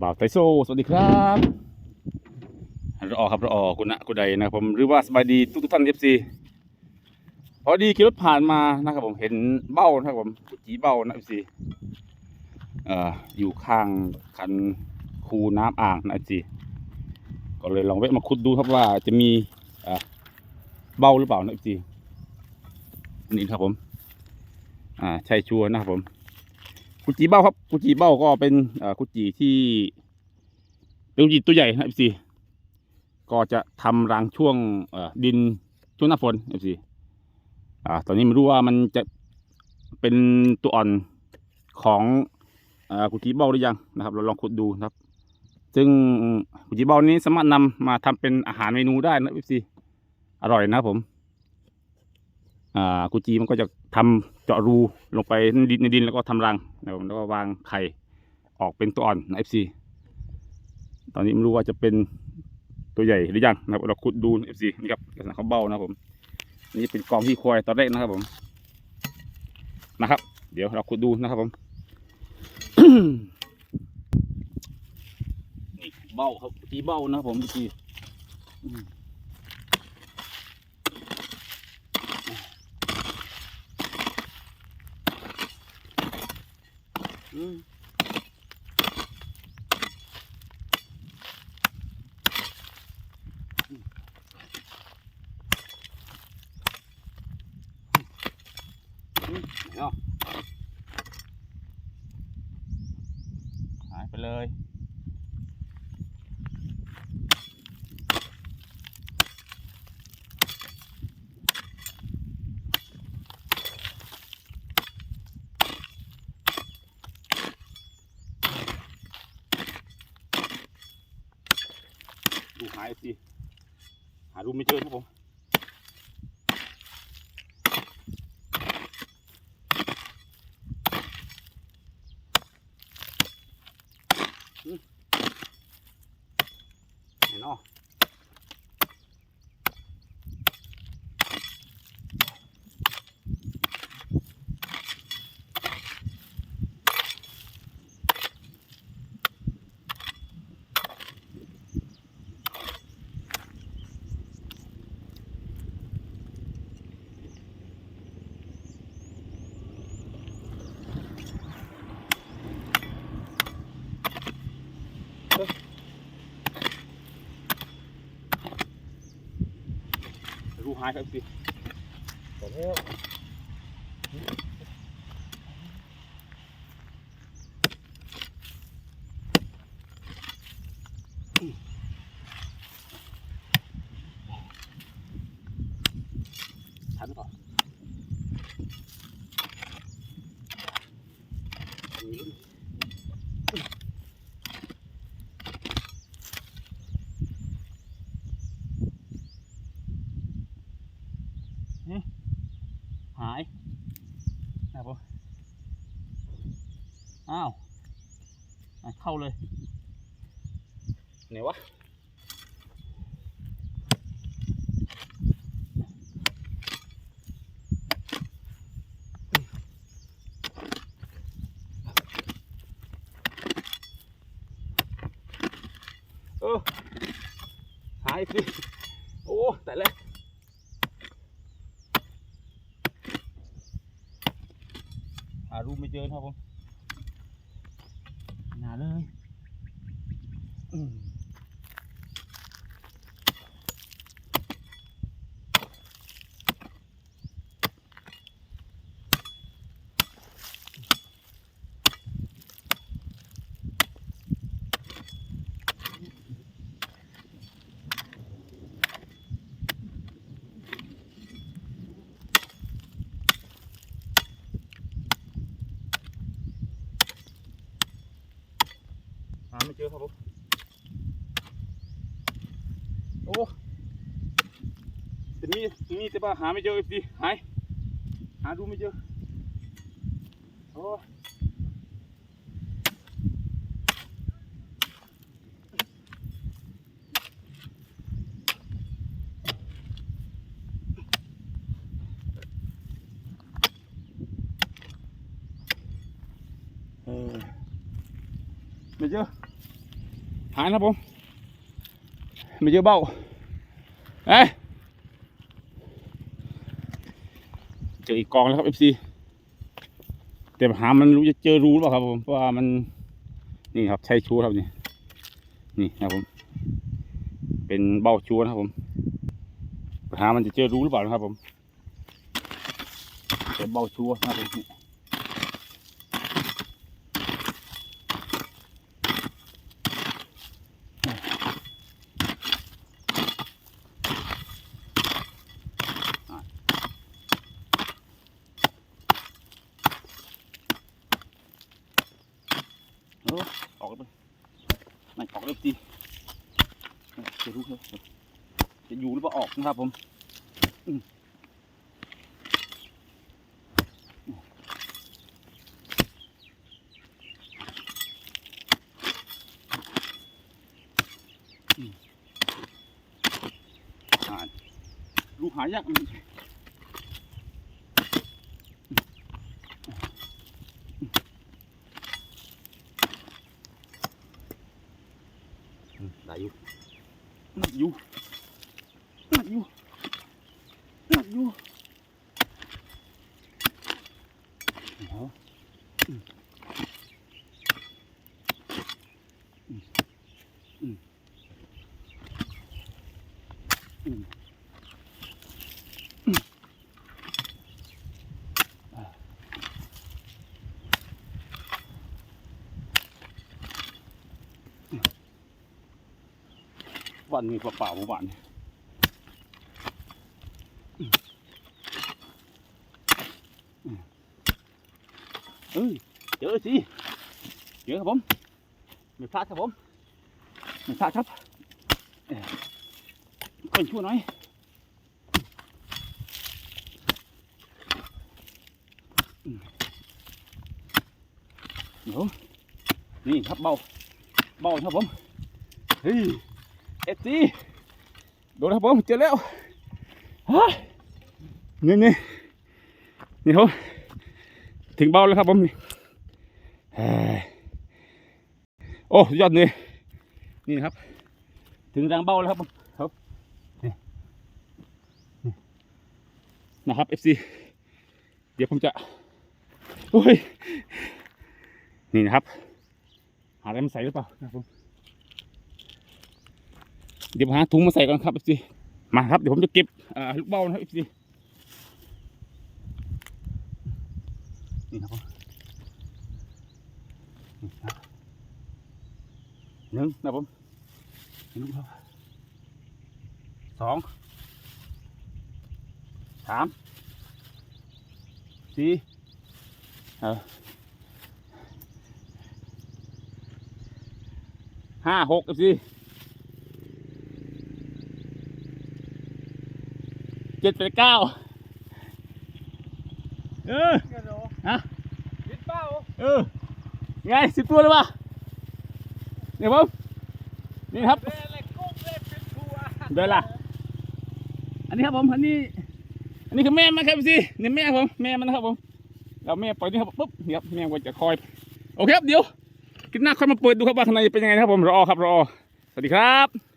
บ่าวไทโซ สวัสดีครับรอครับรอคุณนะคุณใดนะครับผมหรือว่าสบายดีทุกทุกท่านเอฟซีพอดีขี่รถผ่านมานะครับผมเห็นเบ้านะครับผมจีเบ้านะเอฟซีเอ่ออยู่ข้างคันคูน้ำอ่างนะเอฟซีก็เลยลองแวะมาขุดดูครับว่าจะมีเอ่อเบ้าหรือเปล่านะเอฟซีนี่ครับผม อ่าใช่ชัวร์นะครับผม กุจิเบ้าครับ กุจิเบ้าก็เป็นกุจิที่เป็นกุจิตัวใหญ่นะเอฟซีก็จะทำรังช่วงดินช่วงหน้าฝนเอฟซีอ่า ตอนนี้ไม่รู้ว่ามันจะเป็นตัวอ่อนของอกุจิเบ้าหรือยังนะครับ เราลองขุดดูนะครับ ซึ่งกุจิเบ้านี้สามารถนำมาทำเป็นอาหารเมนูได้นะเอฟซีอร่อยนะครับผม กุจีมันก็จะทำเจาะรูลงไปในดินในดินแล้วก็ทำรังแล้วก็วางไข่ออกเป็นตัวอ่อนนะ FC ตอนนี้ไม่รู้ว่าจะเป็นตัวใหญ่หรือยังนะครับเราขุดดูนะ FC นี่ครับลักษณะเขาเบ้านะผมนี่เป็นกองที่ควายตอนแรกนะครับผมนะครับ เดี๋ยวเราขุดดูนะครับผมนี่เบ้าครับกุจีเบ้านะครับผม FC อืมอืมอืมไหนเนาะหายไปเลย ดูหายสิหารูไม่เจอครับผมอืม รูหายครับสิผมแล้วทันก่อนมีลุ้นอืมหาย นะครับผมอ้าวเข้าเลยไหนวะเออหายสิ โอ้แต่แล้ว หารูไม่เจอครับผมหนาเลย หาไม่เจอครับผมโอ้แต่มีมีแต่ว่าหาไม่เจอสิหายหาดูไม่เจอโอ้เอ หายนะครับผมไม่เจอเบ้าเอ้เจออีกกองแล้วครับ FC แต่หามันรู้จะเจอรู้หรือเปล่าครับผมเพราะว่ามันนี่ครับใช้ชูครับนี่นี่นะครับผม เป็นเบ้าชูนะครับผมหามันจะเจอรู้หรือเปล่านะครับผมเป็นเบ้าชูนะครับผมนี่เออออกเลยไม่ออกเลยจี จะรู้ครับจะอยู่หรือเปล่าออกนะครับผมผ่าลูกหายากมอืมได้อยู่หนักอยู่หนัก อยู่หนักอยู่เอาอืมอืมวันนี้เปล่าๆเมื่านนี้อืมอืม เอ้ยเจอสิเจอครับผมไม่พลาดครับผมไม่พลาดครับเอ่อคนชั่วหน่อยเดี๋ยวนี่ครับเบาเบาครับผมเฮ้ยเอฟซีโดนครับผมเจอแล้วฮะนี่นี่ นี่ครับถึงเบ้าแล้วครับผมโอ้ยอดเลยนี่นะครับ ถึงรังเบ้าแล้วครับผมครับนี่นะครับเอฟซีเดี๋ยวผมจะโอ้ยนี่นะครับ หาอะไรมาใส่หรือเปล่านะครับผมเดี๋ยวผมหาถุงมาใส่ก่อนครับพี่มาครับเดี๋ยวผมจะเก็บลูกเบ้านะครับพี่ นี่นะครับนี่ครับหนึ่งนะครับผมหนึ่งครับสองสามสี่เออห้าหกพี่เจ็ดแปดเก้าเออ ฮะยิดเป้าเออไงสิบตัวเลยปะเนี่ยผมนี่ครับเล่นเล่นกุ้งเล่นเป็นทัวเดินล่ะอันนี้ครับผมอันนี้ อันนี้คือแม่มันครับสินี่แม่ผมแม่มันนะครับผมเราแม่ปล่อยนี่ครับปุ๊บนี่ครับแม่ก็จะคอยโอเคครับเดี๋ยวกินหน้าค่อยมาเปิดดูครับว่าข้างในเป็นยังไงนะครับผมรอครับรอสวัสดีครับ